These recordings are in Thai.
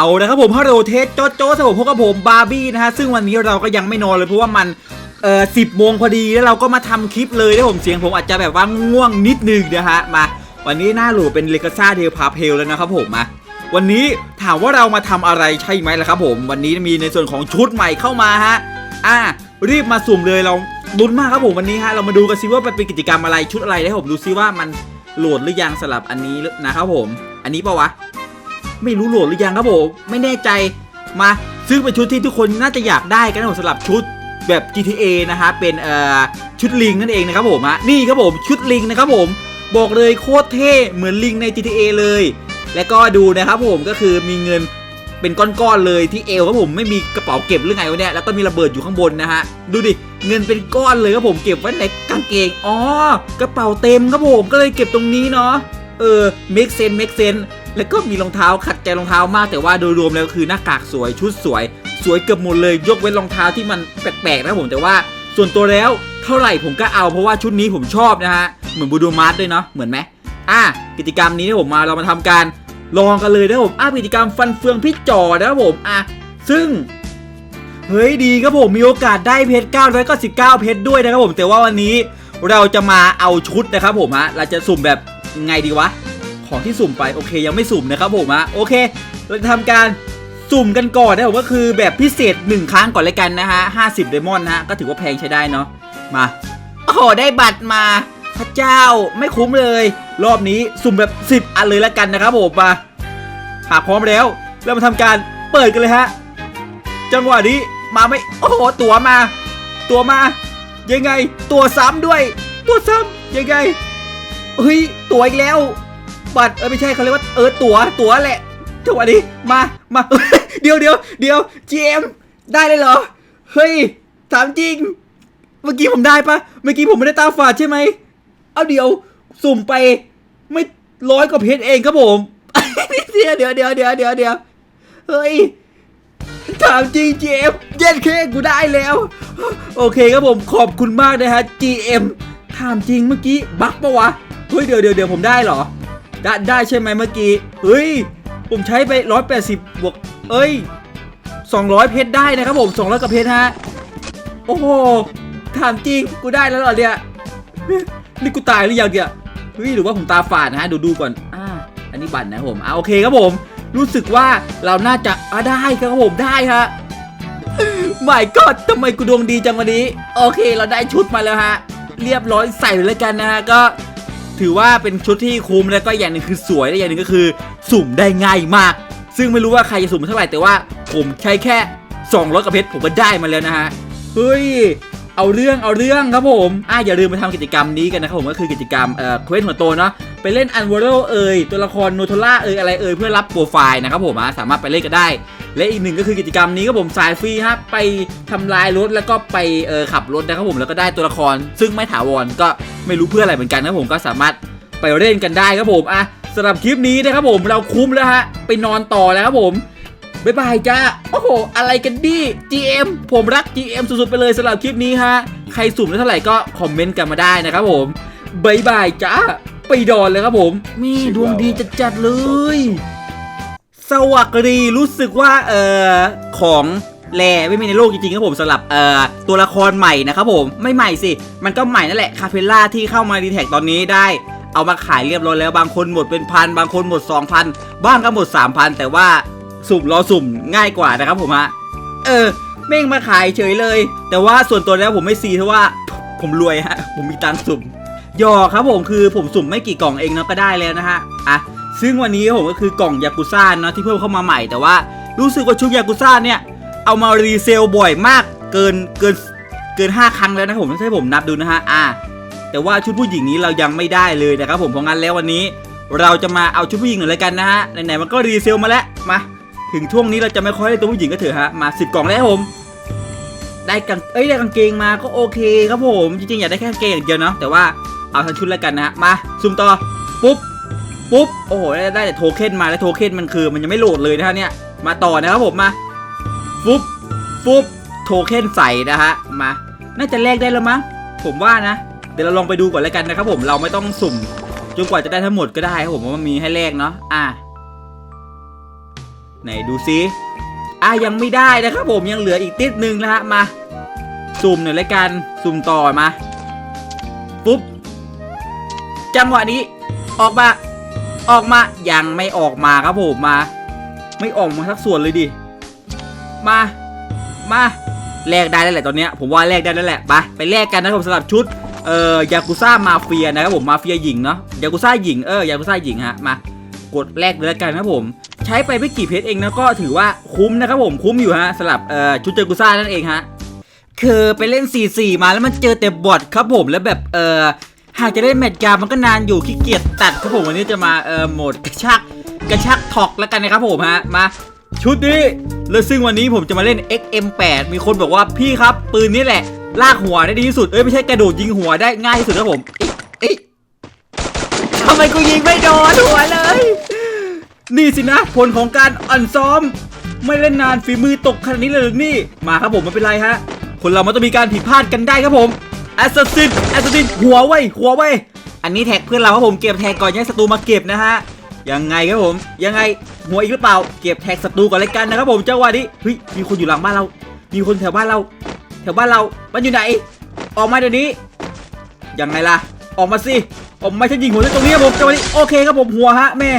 เอาละครับผมฮัลโหลเทสโจโจ้สผมพบกับผมบาร์บี้นะฮะซึ่งวันนี้เราก็ยังไม่นอนเลยเพราะว่ามันเอ่อสิบโมงพอดีแล้วเราก็มาทำคลิปเลยนะผมเสียงผมอาจจะแบบว่าง่วงนิดนึงนะฮะมา วันนี้หน้าหลูเป็นเลกาซ่าเทลพาเพลแล้วนะครับผมมาวันนี้ถามว่าเรามาทำอะไรใช่ไหมล่ะครับผมวันนี้มีในส่วนของชุดใหม่เข้ามาฮะอ่ารีบมาสุ่มเลยเราลุ้นมากครับผมวันนี้ฮะเรามาดูกันซิว่ามันเป็นกิจกรรมอะไรชุดอะไรให้ผมดูซิว่ามันโหลดหรือยังสลับอันนี้นะครับผม อันนี้ปะวะ ไม่รู้โหลดหรือยังครับผมไม่แน่ใจมาซึ่งเป็นชุดที่ทุกคนน่าจะอยากได้กันนะผมสำหรับชุดแบบ GTA นะฮะเป็นเอ่อชุดลิงนั่นเองนะครับผมฮะนี่ครับผมชุดลิงนะครับผมบอกเลยโคตรเท่เหมือนลิงใน GTA เลย และก็ดูนะครับผมก็คือมีเงินเป็นก้อนๆเลยที่เอวครับผมไม่มีกระเป๋าเก็บหรือไงวะเนี่ยแล้วก็มีระเบิดอยู่ข้างบนนะฮะดูดิเงินเป็นก้อนเลยครับผมเก็บไว้ในกางเกงอ๋อกระเป๋าเต็มครับผมก็เลยเก็บตรงนี้เนาะเออ make sense make sense แล้วก็มีรองเท้าขัดใจรองเท้ามากแต่ว่าโดยรวมแล้วคือหน้ากากสวยชุดสวย สวยเกือบหมดเลยยกเว้นรองเท้าที่มันแปลกๆนะผมแต่ว่า ส่วนตัวแล้วเท่าไหร่ผมก็เอาเพราะว่าชุดนี้ผมชอบนะฮะเหมือนบูดูมาร์ด้วยเนาะเหมือนไหมอะกิจกรรมนี้ที่ผมมาเรามาทำการลองกันเลยนะผมอะกิจกรรมฟันเฟืองพี่จอนะครับผมอะซึ่งเฮ้ยดีครับผมมีโอกาสได้เพชร9 9 9 เพชรด้วยนะครับผมแต่ว่าวันนี้เราจะมาเอาชุดนะครับผมฮะเราจะสุ่มแบบไงดีวะ ของที่สุ่มไปโอเคยังไม่สุ่มนะครับผมฮะโอเค เราจะทำการสุ่มกันก่อนนะผมก็คือแบบพิเศษ 1 ครั้งก่อนเลยกันนะฮะ50เดมอนนะฮะก็ถือว่าแพงใช้ได้เนาะมาโอ้โหได้บัตรมา พระเจ้าไม่คุ้มเลย รอบนี้สุ่มแบบ 10 อันเลยละกันนะครับผมมาหากพร้อมแล้วเรามาทำการเปิดกันเลยฮะจังหวะนี้มาไม่โอ้โหตัวมา ตัวมา ยังไงตัวซ้ำด้วย ตัวซ้ำยังไงเฮ้ยตัวอีกแล้ว บัตรเออไม่ใช่เขาเรียกว่าเออตัวตั๋วแหละจังหวะนี้มามาเดี๋ยวเดี๋ยวเดี๋ยว GM ได้เลยเหรอ เฮ้ยถามจริง เมื่อกี้ผมได้ปะเมื่อกี้ผมไม่ได้ตาฝาดใช่ไหมเอาเดี๋ยวสุ่มไปไม่ร้อยกว่าเพชรเองครับผมเดี๋ยวเดี๋ยวเดี๋ยวเดี๋ยวเดี๋ยวเดี๋ยวเฮ้ยถามจริง GM เย็นเคกูได้แล้ว โอเคครับผมขอบคุณมากนะฮะ GM ถามจริงเมื่อกี้บั๊กปะวะเฮ้ยเดี๋ยวเดี๋ยวเดี๋ยวผมได้เหรอ ได้ได้ใช่ไหมเมื่อกี้ เฮ้ย ผมใช้ไป 180 บวก เอ้ย 200 เพชรได้นะครับผม 200 กับเพชรฮะ โอ้โห ถามจริง กูได้แล้วเหรอเนี่ย นี่กูตายหรือยังเนี่ย เฮ้ย หรือว่าผมตาฝาดนะฮะ ดูดูก่อน อ่า อันนี้บัตรนะผม อ่าโอเคครับผม รู้สึกว่าเราน่าจะ อะได้ครับผม ได้ฮะไม่ก็ทำไมกูดวงดีจังวันนี้ โอเค เราได้ชุดมาแล้วฮะ เรียบร้อยใส่เลยกันนะฮะ ก็ ถือว่าเป็นชุดที่คุ้มแล้วก็อย่างหนึ่งคือสวยและอย่างหนึ่งก็คือ สุ่มได้ง่ายมาก ซึ่งไม่รู้ว่าใครจะสุ่มเท่าไหร่แต่ว่า ผมใช้แค่200กระเพชรผมก็ได้มาแล้วนะฮะเฮ้ยเอาเรื่องเอาเรื่องครับผมอะอย่าลืมไปทำกิจกรรมนี้กันนะครับผมก็คือกิจกรรมเอ่อเควสหัวโตเนาะ ไปเล่นอันวอร์โรเอ่ยตัวละครโนโทล่าเอ่ยอะไรเอ่ยเพื่อรับโปรไฟล์นะครับผมสามารถไปเล่นกันได้ และอีกหนึ่งก็คือกิจกรรมนี้ครับผมสายฟรีฮะไปทำลายรถแล้วก็ไปเออขับรถนะครับผมแล้วก็ได้ตัวละคร ซึ่งไม่ถาวรก็ไม่รู้เพื่ออะไรเหมือนกันนะผมก็สามารถไปเล่นกันได้ครับผมอะสำหรับคลิปนี้นะครับผมเราคุ้มแล้วฮะไปนอนต่อแล้วครับผมบ๊ายบายจ้าโอ้โห อะไรกันดิ GM ผมรัก GM สุดๆไปเลยสำหรับคลิปนี้ฮะ ใครสุ่มได้เท่าไหร่ก็คอมเมนต์กันมาได้นะครับผมบ๊ายบายจ้า ไปดอนเลยครับผม มีดวงดีจัดๆเลย สวัสดีรู้สึกว่าเอ่อของแลไม่มีในโลกจริงๆครับผมสำหรับเอ่อตัวละครใหม่นะครับผมไม่ใหม่สิ มันก็ใหม่นั่นแหละคาเฟล่าที่เข้ามาดีแท็กตอนนี้ได้เอามาขายเรียบร้อยแล้วบางคนหมดเป็นพันบางคนหมด 2,000 บ้างก็หมด 3,000 แต่ว่าสุ่มรอสุ่มง่ายกว่านะครับผมฮะเออเม่งมาขายเฉยเลย แต่ว่าส่วนตัวแล้วผมไม่ซีเพราะว่า ผมรวยฮะผมมีตังค์สุ่มห ยอครับผมคือผมสุ่มไม่กี่กล่องเองเนาะก็ได้แล้วนะฮะอะซึ่งวันนี้ผมก็คือกล่องยากุซ่าเนาะที่เพิ่มเข้ามาใหม่แต่ว่ารู้สึกว่าชุดยากุซ่าเนี่ยเอามารีเซลบ่อยมากเกินเกินเกิน 5 ครั้งแล้วนะผมถ้าให้ผมนับดูนะฮะอ่าแต่ว่าชุดผู้หญิงนี้เรายังไม่ได้เลยนะครับผมเพราะงั้นแล้ววันนี้ เราจะมาเอาชุดผู้หญิงหน่อยเลยกันนะฮะไหนๆมันก็รีเซลมาแล้วมา ถึงช่วงนี้เราจะไม่ค่อยได้ตัวผู้หญิงก็เถอะฮะมาสิบกล่องแล้วผมได้กางเอ้ยได้กางเกงมาก็โอเคครับผมจริงๆอยากได้แค่กางเกงอย่างเดียวเนาะแต่ว่า เอาทั้งชุดแล้วกันนะฮะมาสุ่มต่อปุ๊บปุ๊บโอ้โหได้ได้แต่โทเค็นมาแล้วโทเค็นมันคือมันยังไม่โหลดเลยนะฮะเนี่ยมาต่อนะครับผมมาฟุ๊บฟุ๊บโทเค็นใส่นะฮะมาน่าจะแลกได้แล้วมั้งผมว่านะ เดี๋ยวเราลองไปดูก่อนแล้วกันนะครับผมเราไม่ต้องสุ่มจนกว่าจะได้ทั้งหมดก็ได้ครับผมว่ามันมีให้แลกเนาะอะไหนดูซิอะยังไม่ได้นะครับผมยังเหลืออีกติดหนึ่งนะฮะมา สุ่มหน่อยและกัน สุ่มต่อมา จังหวะนี้ ออกมา ออกมายังไม่ออกมาครับผมมา ไม่ออกมาสักส่วนเลยดิมา มาแลกได้แล้วแหละตอนเนี้ยผมว่าแลกได้แล้วแหละไปไปแลกกันนะครับผมสำหรับชุดเอ่อยากุซ่ามาเฟียนะครับผมมาเฟียหญิงเนาะยากุซ่าหญิงเออยากุซ่าหญิงฮะมากดแลกเลยกันนะครับผม ใช้ไปไม่กี่เพชรเองนะก็ถือว่าคุ้มนะครับผมคุ้มอยู่ฮะสำหรับเอ่อชุดยากุซ่านั่นเองฮะคือไปเล่น 4-4 มาแล้วมันเจอแต่บอทครับผมแล้วแบบเอ่อ หากจะได้แมตช์การมันก็นานอยู่ขี้เกียจตัดครับผมวันนี้จะมาเอ่อโหมดกระชักกระชักถอกแล้วกันนะครับผมฮะมาชุดนี้แล้วซึ่งวันนี้ผมจะมาเล่น XM8 มีคนบอกว่าพี่ครับ ปืนนี้แหละ ลากหัวได้ดีที่สุด เอ้ยไม่ใช่กระโดดยิงหัวได้ง่ายที่สุดครับผมเอ๊ะทำไมกูยิงไม่โดนหัวเลย นี่สินะ ผลของการอ่อนซ้อม ไม่เล่นนานฝีมือตกขนาดนี้เลยหรือนี่ มาครับผมไม่เป็นไรฮะ คนเรามันต้องมีการผิดพลาดกันได้ครับผม แอสซัสซินแอสซัสซินหัวไว้หัวไว้อันนี้แท็กเพื่อนเราครับผมเก็บแท็กก่อนย่าให้ศัตรูมาเก็บนะฮะยังไงครับผมยังไงหัวอีกหรือเปล่า เก็บแท็กศัตรูก่อนเลยกันนะครับผมจังหวะนี้เฮ้ยมีคนอยู่หลังบ้านเรา มีคนแถวบ้านเรา แถวบ้านเรา มันอยู่ไหน ออกมาเดี๋ยวนี้ยังไงล่ะ ออกมาสิออกมาฉันยิงหัวได้ตรงนี้ครับผมจังหวะนี้โอเคครับผมหัวฮะแม่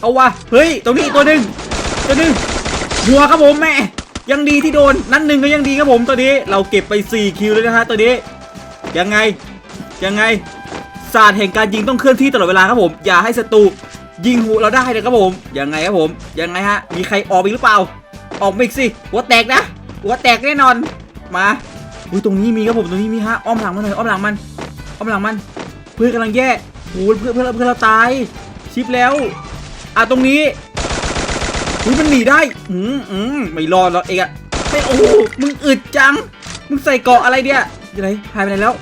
เอาวะเฮ้ยตรงนี้อีกตัวหนึ่งตัวหนึ่งหัวครับผมแม่ ยังดีที่โดนนัดหนึ่งก็ยังดีครับผมตัวนี้เราเก็บไป 4 คิวเลยนะฮะตัวนี้ ยังไงยังไงศาสตร์แห่งการยิงต้องเคลื่อนที่ตลอดเวลาครับผม อย่าให้ศัตรูยิงหัวเราได้นะครับผมยังไงครับผมยังไงฮะมีใครออกอีกหรือเปล่า ออกมาอีกสิหัวแตกนะหัวแตกแน่นอนมาอุ้ยตรงนี้มีครับผมตรงนี้มีฮะอ้อมหลังมันหน่อยอ้อมหลังมันอ้อมหลังมัน เพื่อนกำลังแย่โอ้เพื่อนเพื่อนเพื่อนเราตายชิปแล้วอะตรงนี้ อุ้ยมันหนีได้ อืมอืมไม่รอดหรอกเอกอะไม่โอ้โหมึงอึดจัง มึงใส่เกาะอะไรเนี่ยอยู่ไหนหายไปไหนแล้ว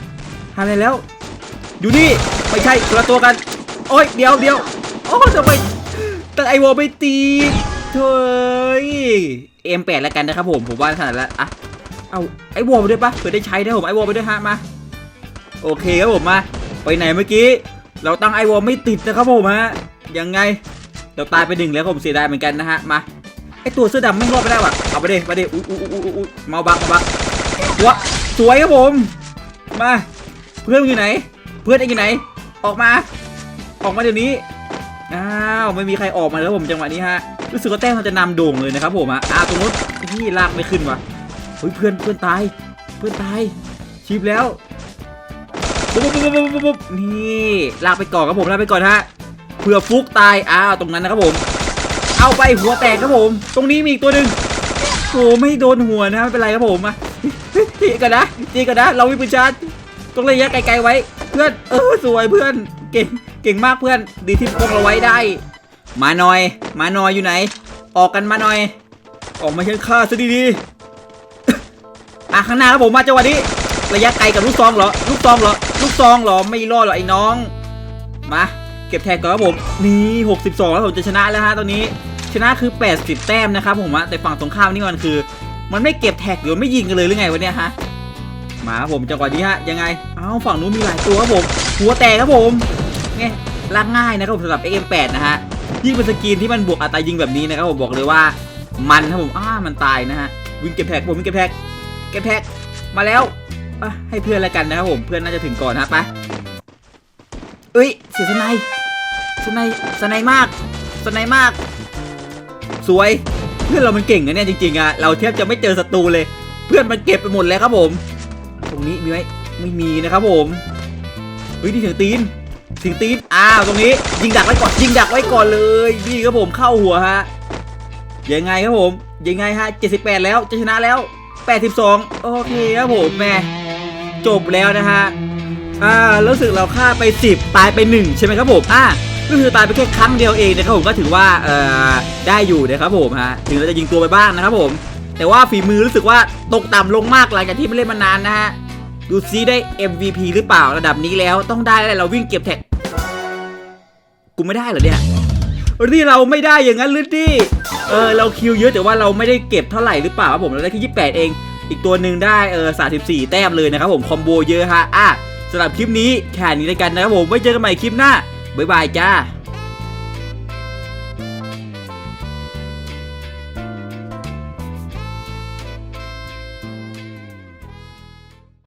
หายไปไหนแล้ว อยู่นี่ ไม่ใช่คนละตัวกัน โอ้ย เดี๋ยวเดี๋ยวโอ้ทำไมตั้งไอวอลไปตีเฮ้ยเอ็มแปดแล้วกันนะครับผม ผมว่าขนาดแล้วอะเอาไอวอลไปด้วยปะเผื่อได้ใช้นะผมไอวอลไปด้วยฮะมา โอเคครับผมมา ไปไหนเมื่อกี้ เราตั้งไอวอลไม่ติดนะครับผมฮะ ยังไง เราตายไปหนึ่งแล้วผมเสียดายเหมือนกันนะฮะมาไอตัวเสื้อดำไม่รอดไปได้ว่ะเอาไปเดไปเดอุ้ยอุ้ยอุ้ยอุ้ยมาบักมาบักหัวสวยครับผมมาเพื่อนอยู่ไหน เพื่อนอยู่ไหน ออกมา ออกมาเดี๋ยวนี้อ้าวไม่มีใครออกมาแล้วผมจังหวะนี้ฮะรู้สึกว่าแต้มมันจะนำโด่งเลยนะครับผมฮะอ้าวตรงนู้นที่ลากไม่ขึ้นว่ะเฮ้ยเพื่อนเพื่อนตาย เพื่อนตายชิปแล้วปุ๊บปุ๊บปุ๊บปุ๊บปุ๊บนี่ลากไปก่อนครับผมลากไปก่อนฮะ เผื่อฟุกตายอ้าวตรงนั้นนะครับผม เอาไปหัวแตกครับผม ตรงนี้มีอีกตัวหนึ่งโอ้ไม่โดนหัวนะไม่เป็นไรครับผมมาทีก่อนนะทีก่อนนะ เราวิปชาร์จต้องระยะไกลๆไว้ เพื่อนเออสวยเพื่อนเก่งเก่งมากเพื่อนดีที่พกเราไว้ได้ มาหน่อย มาหน่อยอยู่ไหน ออกกันมาหน่อย ออกมาเชิญข้าซะดีๆอะข้างหน้าครับผมมาจังหวะนี้ระยะไกลกับลูกซองเหรอลูกซองเหรอลูกซองเหรอไม่รอดหรอไอ้น้อง มา เก็บแท็กก่อนครับผมนี่62 แล้วผมจะชนะแล้วฮะตอนนี้ชนะคือ 80 แต้มนะครับผมอะแต่ฝั่งตรงข้ามนี่มันคือ มันไม่เก็บแท็กหรือไม่ยิงกันเลยหรือไงวะเนี่ยฮะมาครับผมจังหวะนี้ฮะยังไงเอ้าฝั่งนู้นมีหลายตัวครับผมหัวแตกครับผมไงลากง่ายนะครับผมสำหรับ XM8 นะฮะยิ่งเป็นสกินที่มันบวกอัตรายิงแบบนี้นะครับผมบอกเลยว่ามันครับผมอ้ามันตายนะฮะวิ่งเก็บแท็กผมวิ่งเก็บแท็กเก็บแท็กมาแล้วให้เพื่อนแล้วกันนะครับผมเพื่อนน่าจะถึงก่อนฮะไปเอ้ยเสียสนด์ สไนด์สไนด์มากสไนด์มาก สวย เพื่อนเรามันเก่งนะเนี่ยจริงๆอะเราแทบจะไม่เจอศัตรูเลย เพื่อนมันเก็บไปหมดแล้วครับผม ตรงนี้มีไหมไม่มีนะครับผมเฮ้ยนี่ถึงตีนถึงตีนอ้าวตรงนี้ยิงดักไว้ก่อนยิงดักไว้ก่อนเลยนี่ครับผมเข้าหัวฮะยังไงครับผมยังไงฮะ 78 แล้วจะชนะแล้ว 82 โอเคครับผมแม่จบแล้วนะฮะอ่ารู้สึกเราฆ่าไป 10 ตายไป 1 ใช่ไหมครับผมอ่า ก็คือตายไปแค่ครั้งเดียวเองนะครับผมก็ถือว่าเอ่อได้อยู่นะครับผมฮะถึงเราจะยิงตัวไปบ้างนะครับผม แต่ว่าฝีมือรู้สึกว่าตกต่ำลงมากหลังจากที่ไม่เล่นมานานนะฮะดูซิได้ MVP หรือเปล่าระดับนี้แล้วต้องได้แล้วเราวิ่งเก็บแท็กกูไม่ได้เหรอเนี่ยที่เราไม่ได้อย่างนั้นหรือดิเออเราคิวเยอะแต่ว่าเราไม่ได้เก็บเท่าไหร่หรือเปล่าครับผมเราได้ที่28 เอง อีกตัวหนึ่งได้เออ34 แต้มเลยนะครับผมคอมโบเยอะฮะอะสำหรับคลิปนี้แค่นี้แล้วกันนะครับผมไว้เจอกันใหม่คลิปหน้า บ๊ายบายจ้า